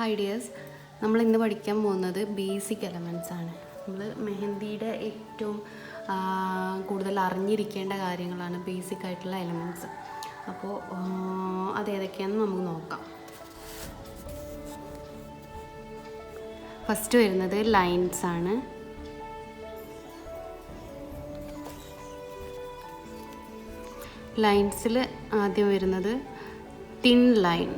Hi dears നമ്മൾ ഇന്ന് പഠിക്കാൻ പോകുന്നത് ബേസിക് എലമെന്റ്സ് ആണ്. നമ്മൾ മെഹന്തിയുടെ ഏറ്റവും കൂടുതൽ അറിഞ്ഞിരിക്കേണ്ട കാര്യങ്ങളാണ് ബേസിക് ആയിട്ടുള്ള എലമെന്റ്സ് അപ്പോൾ അതേതൊക്കെയാണെന്ന് നമുക്ക് നോക്കാം. ഫസ്റ്റ് വരുന്നത് ലൈൻസ് ആണ്. ലൈൻസിൽ ആദ്യം വരുന്നത് thin line.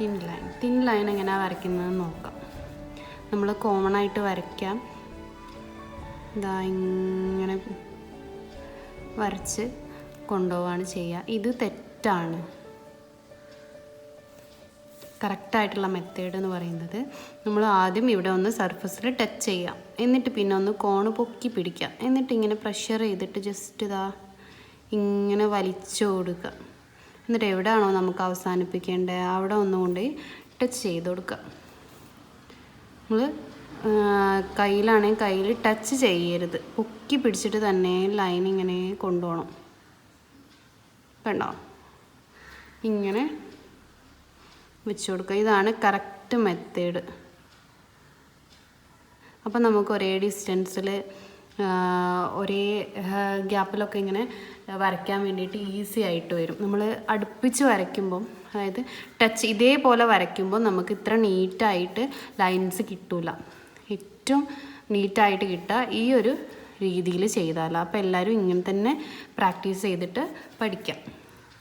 Thin line thin line എങ്ങനെയാണ് വരയ്ക്കുന്നതെന്ന് നോക്കാം. നമ്മൾ കോമൺ ആയിട്ട് വരയ്ക്കാം. ഇതാ ഇങ്ങനെ വരച്ച് കൊണ്ടുപോവാണ് ചെയ്യുക ഇത് തെറ്റാണ്. കറക്റ്റായിട്ടുള്ള മെത്തേഡ് എന്ന് പറയുന്നത് നമ്മൾ ആദ്യം ഇവിടെ ഒന്ന് സർഫസിൽ ടച്ച് ചെയ്യാം. എന്നിട്ട് പിന്നെ ഒന്ന് കോണ് പൊക്കി പിടിക്കാം. എന്നിട്ട് ഇങ്ങനെ പ്രഷർ ചെയ്തിട്ട് ജസ്റ്റ് ഇതാ ഇങ്ങനെ വലിച്ചു കൊടുക്കുക എന്നിട്ട് എവിടെയാണോ നമുക്ക് അവസാനിപ്പിക്കേണ്ടത് അവിടെ ഒന്നുകൊണ്ട് ടച്ച് ചെയ്ത് കൊടുക്കുക. നമ്മൾ കയ്യിലാണെങ്കിൽ കയ്യിൽ ടച്ച് ചെയ്യരുത്. പൊക്കി പിടിച്ചിട്ട് തന്നെ ലൈൻ ഇങ്ങനെ കൊണ്ടുപോകണം. കണ്ടോ? ഇങ്ങനെ വെച്ച് കൊടുക്കുക. ഇതാണ് കറക്റ്റ് മെത്തേഡ് അപ്പം നമുക്ക് ഒരേ ഡിസ്റ്റൻസിൽ ഒരേ ഗ്യാപ്പിലൊക്കെ ഇങ്ങനെ വരയ്ക്കാൻ വേണ്ടിയിട്ട് ഈസി ആയിട്ട് വരും. നമ്മൾ അടുപ്പിച്ച് വരയ്ക്കുമ്പം അതായത് ടച്ച് ഇതേപോലെ വരയ്ക്കുമ്പോൾ നമുക്ക് ഇത്ര നീറ്റായിട്ട് ലൈൻസ് കിട്ടൂല. ഏറ്റവും നീറ്റായിട്ട് കിട്ടുക ഈ ഒരു രീതിയിൽ ചെയ്താൽ അപ്പോൾ എല്ലാവരും ഇങ്ങനെ തന്നെ പ്രാക്ടീസ് ചെയ്തിട്ട് പഠിക്കാം.